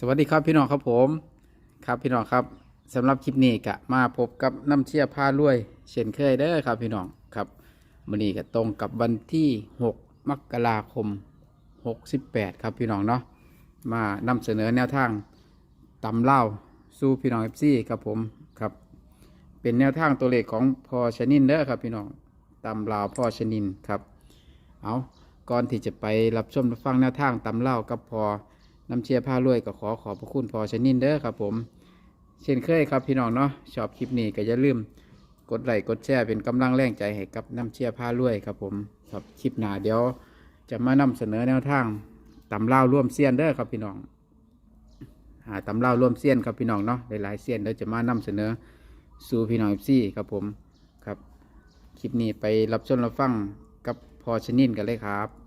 สวัสดีครับพี่น้องครับผมครับพี่น้องครับสำหรับคลิปนี้กะมาพบกับน้ำเชี่ยผ้ารวย เช่นเคยเด้อครับพี่น้องครับมื้อนี้ก็ตรงกับวันที่ 6 มกราคม 68 ครับพี่น้องเนาะมานำเสนอแนวทางตำเล่าสู่พี่น้องเอฟซีครับผมครับ เป็นแนวทางตัวเลขของพอชนินเด้อครับพี่น้องตำลาวพอชนินครับเอาก่อนที่จะไปรับชมรับฟังแนวทางตำเล่ากับพอ น้ำเชียร์ผ้ารวยก็ขอขอบพระคุณพอชนินเด้อครับผมเช่นเคยครับพี่น้องเนาะชอบคลิปนี้ก็อย่าลืมกดไลค์กดแชร์เป็นกำลังแรงใจให้กับน้ำเชียร์ผ้ารวยครับผมครับคลิปหน้าเดี๋ยวจะมานำเสนอแนวทางตำเล่าร่วมเซียนเด้อครับพี่น้องหาตำเล่าร่วมเซียนครับพี่น้องเนาะหลายๆเซียนเดี๋ยวจะมานำเสนอสู่พี่น้องซี่ครับผมครับ คลิปนี้ไปรับชมรับฟังกับพอชนินกันเลยครับ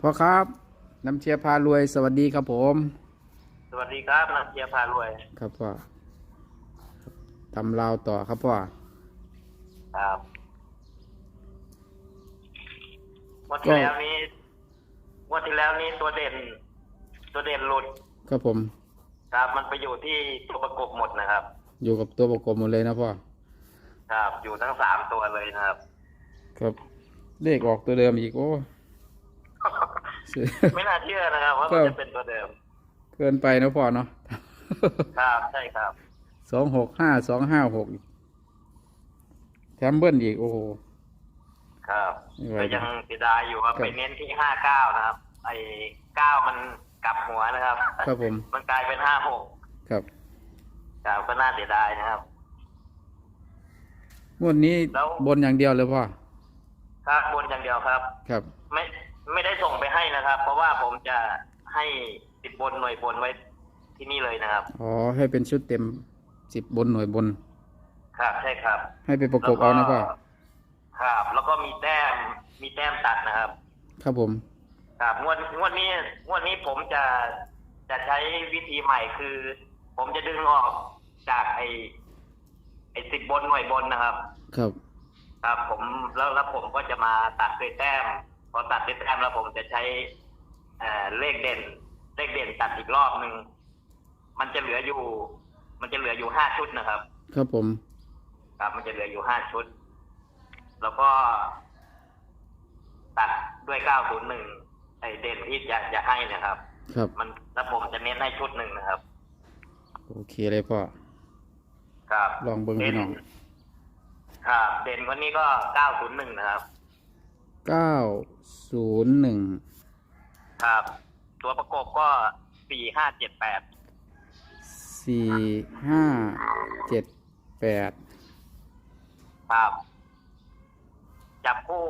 พ่อครับน้ำเชียร์พารวย สวัสดีครับผม สวัสดีครับนักเชียร์พารวย ครับพ่อครับทำลาวต่อครับพ่อครับวันที่แล้วนี้วันที่แล้วนี้ตัวเด่น ตัวเด่นหลุดครับผม ครับมันไปอยู่ที่ตัวประกบหมดนะครับ อยู่กับตัวประกบหมดเลยนะพ่อครับอยู่ทั้งสามตัวเลยนะครับ ครับเลขออกตัวเดิมอีกโอ้ซื้อ ไม่น่าเชื่อนะครับว่าครัมันบจะเป็นตัวเดิม เกินไปนะพ่อเนาะครับใช่ครับสองหกห้าสองห้าหกแถมเบิ้ลอีกโอ้โหครับไม่ไหวก็ยังเสียดายอยู่ว่าครับไปเน้นที่ห้าเก้านะครับ ไอ้เก้ามันกลับหัวนะครับ ครับผม มันกลายเป็นห้าหกครับครับก็น่าเสียดายนะครับงวดนี้แล้วบนอย่างเดียวเลยพ่อครับบนอย่างเดียวครับ ครับ ไม่ ไม่ได้ส่งไปให้นะครับ เพราะว่าผมจะให้ติดบนหน่วยบนไว้ที่นี่เลยนะครับ อ๋อ ให้เป็นชุดเต็มสิบบนหน่วยบน ครับใช่ครับให้ไปประกบเอานะพ่อครับ แล้วก็มีแต้มมีแต้มตัดนะครับ ครับผม ครับงวดงวดนี้งวดนี้ผมจะจะใช้วิธีใหม่คือ ผมจะดึงออกจากไอไอสิบบนหน่วยบนนะครับ ครับ ครับผมแล้วแล้วผมก็จะมาตัดด้วยแต้มพ อตัดด้วยแต้มแล้วผมจะใช้เอ่อเลขเด่น เลขเด่นตัดอีกรอบหนึ่งมันจะเหลืออยู่ มันจะเหลืออยู่ห้าชุดนะครับ ครับผม ครับมันจะเหลืออยู่ห้าชุด แล้วก็ตัดด้วยเก้าศูนย์หนึ่งไอเด่นที่จะจะให้นะครับ ครับ มันแล้วผมจะเน้นให้ชุดหนึ่งนะครับ โอเคเลยพ่อครับลองเบิ่งพี่น้องครับเด่นวันนี้ก็เก้าศูนย์หนึ่งนะครับ เก้าศูนย์หนึ่งครับ ตัวประกบก็สี่ห้าเจ็ดแปดสี่ห้าเจ็ดแปดครับ จับคู่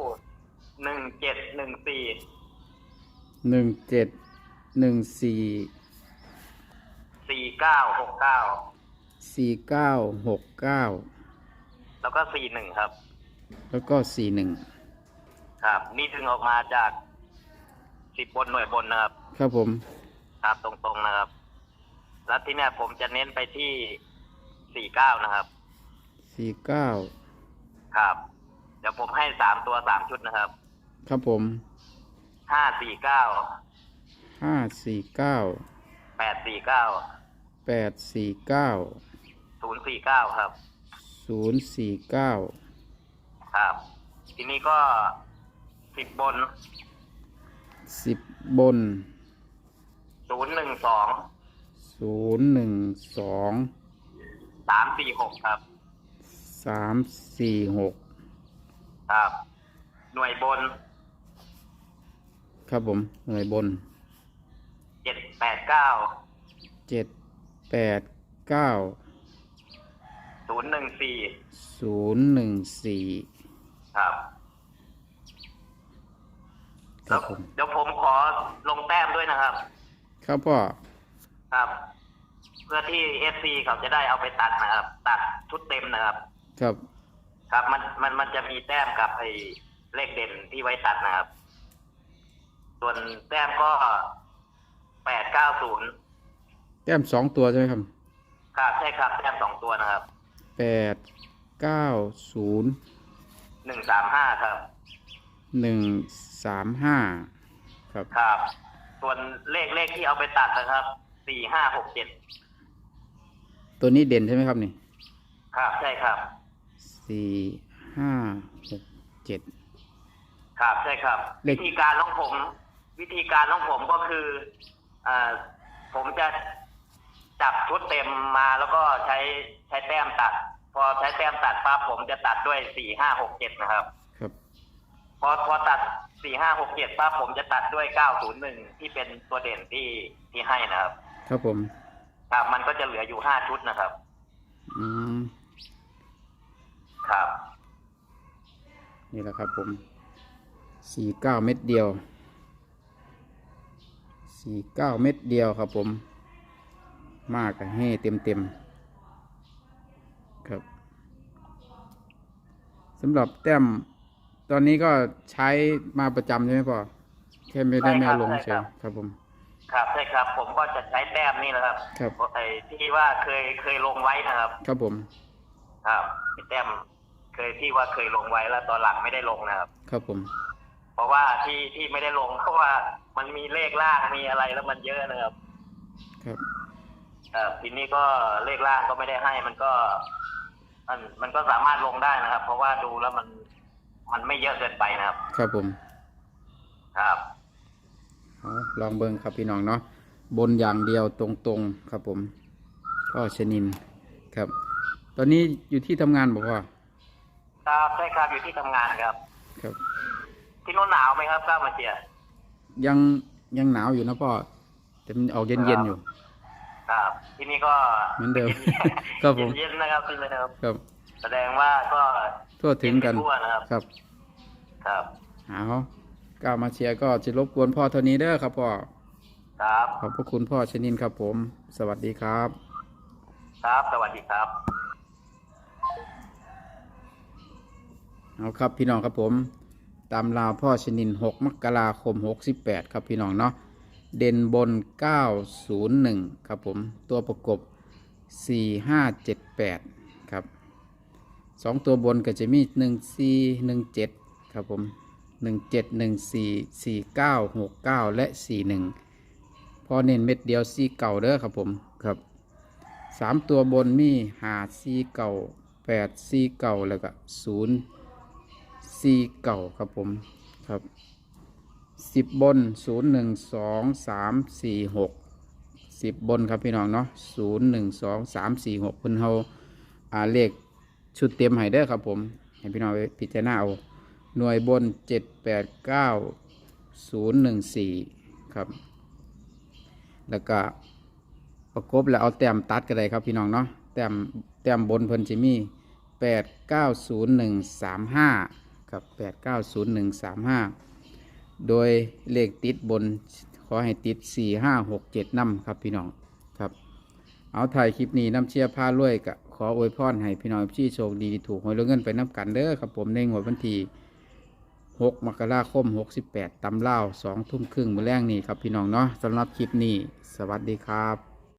หนึ่งเจ็ดหนึ่งสี่หนึ่งเจ็ดหนึ่งสี่สี่เก้าหกเก้าสี่เก้าหกเก้าแล้วก็สี่หนึ่งครับ แล้วก็สี่หนึ่ง ครับนี่ถึงออกมาจากสิบบนหน่วยบนนะครับ ครับผม ครับตรงๆนะครับ แล้วที่เนี้ยผมจะเน้นไปที่สี่เก้านะครับ สี่เก้า ครับ เดี๋ยวผมให้สามตัวสามชุดนะครับ ครับผม ห้าสี่เก้า ห้าสี่เก้า แปดสี่เก้า แปดสี่เก้า ศูนย์สี่เก้าครับ ศูนย์สี่เก้า ครับ ทีนี้ก็ สิบบนสิบบนศูนย์หนึ่งสองศูนย์หนึ่งสองสามสี่หกครับสามสี่หกครับ หน่วยบนครับผมหน่วยบนเจ็ดแปดเก้าเจ็ดแปดเก้าศูนย์หนึ่งสี่ศูนย์หนึ่งสี่ครับ ครับผม เดี๋ยวผมขอลงแต้มด้วยนะครับ ครับพ่อ ครับ เพื่อที่เอฟซีเขาจะได้เอาไปตัดนะครับ ตัดชุดเต็มนะครับ ครับ ครับมันมันมันจะมีแต้มกับไอ้เลขเด่นที่ไว้ตัดนะครับ ส่วนแต้มก็แปดเก้าศูนย์แต้มสองตัวใช่ไหมครับครับใช่ครับแต้มสองตัวนะครับแปดเก้าศูนย์หนึ่งสามห้าครับหนึ่ง สามห้าครับ ครับ ส่วนเลขเลขที่เอาไปตัดนะครับสี่ห้าหกเจ็ดตัวนี้เด่นใช่ไหมครับนี่ครับใช่ครับ สี่ห้าหกเจ็ด ครับใช่ครับ เลข วิธีการของผม วิธีการของผมก็คืออ่าผมจะจับชุดเต็มมาแล้วก็ใช้ใช้แต้มตัด พอใช้แต้มตัดปั๊บผมจะตัดด้วยสี่ห้าหกเจ็ดนะครับ ครับ พอพอตัด สี่ห้าหกเจ็ดปั๊บผมจะตัดด้วยเก้าศูนย์หนึ่งที่เป็นตัวเด่นที่ที่ให้นะครับ ครับผม ครับ มันก็จะเหลืออยู่ห้าชุดนะครับ อืม ครับ นี่แหละครับผมสี่เก้าเม็ดเดียวสี่เก้าเม็ดเดียวครับผม มากกับให้เต็มเต็มๆครับสำหรับแต้ม ตอนนี้ก็ใช้มาประจำใช่ไหมพ่อแค่ไม่ได้ใช่แม่ครับลงใช่เฉครัยบครับผม ครับใช่ครับ ผมก็จะใช้แต้มนี่นะครับครับไอ้ที่ว่าเคยเคยลงไว้นะครับ ครับผม ครับไอ้แต้มเคยที่ว่าเคยลงไว้แล้วตอนหลังไม่ได้ลงนะครับ ครับผม เพราะว่าที่ที่ไม่ได้ลงเพราะว่ามันมีเลขล่างมีอะไรแล้วมันเยอะนะครับ ครับเอ่อทีนี้ก็เลขล่างก็ไม่ได้ให้มันก็ มันมันก็สามารถลงได้นะครับ เพราะว่าดูแล้วมัน มันไม่เยอะเกินไปนะครับ ครับผมครับเอาลองเบิ้งครับพี่น้องเนาะบนอย่างเดียวตรงๆครับผมพ่อชนินครับ ตอนนี้อยู่ที่ทำงานบอกว่าครับใช่ครับอยู่ที่ทำงานครับ ครับ ที่โน้นหนาวไหมครับก้าวมาเชียร์ยังยังหนาวอยู่นะพ่อแต่มันออกเย็นๆอยู่ครับที่นี่ก็เหมือนเดิม ครับผม เย็นๆนะครับที่นะครับ ครับ แสดงว่าก็ ทั่วถึงกันเย็ไปทั่วนะครับ ครับ ครับ เอาก้าวมาเชียร์ก็จะรบกวนพ่อเท่านี้เด้อครับพ่อ ครับ ขอบพระคุณพ่อชนินครับผม สวัสดีครับ ครับ สวัสดีครับ เอาครับพี่น้องครับผม ตามลาวพ่อชนิน 6 มกราคม 68 ครับพี่น้องเนาะเด่นบน 901 ครับผม ตัวประกบ 4578ครับ สองตัวบนก็จะมี1417ครับผม1714 4969และ41พอเน้นเม็ดเดียวซีเก่าเด้อครับผมครับสามตัวบนมีหาซีเก่าแปดซีเก่าแล้วก็ศูนย์ซีเก่าครับผมครับสิบบนศูนย์หนึ่งสองสามสี่หกสิบบนครับพี่น้องเนาะศูนย์หนึ่งสองสามสี่หกเพิ่นเฮาอ่าเลข ชุดเต็มให้เด้อครับผมให้พี่น้องไปพิจารณาเอาหน่วยบนเจ็ดแปดเก้าศูนย์หนึ่งสี่ครับ แล้วก็ประกบแล้วเอาแต้มตัดก็ได้ครับพี่น้องเนาะแต้มแต้มบนเพิ่นจะมีแปดเก้าศูนย์หนึ่งสามห้าครับแปดเก้าศูนย์หนึ่งสามห้าโดยเลขติดบนขอให้ติดสี่ห้าหกเจ็ดนำครับพี่น้องครับ เอาถ่ายคลิปนี้น้ำเชียร์พารวยกะ ขออวยพรให้พี่น้องที่โชคดีถูกหวยรวยเงินไปน้ำกันเด้อครับผมในงวดวันที่6มกราคม 68ตำเล่า2ทุ่มครึ่งมื้อแรกนี่ครับพี่น้องเนาะสำหรับคลิปนี้ สวัสดีครับ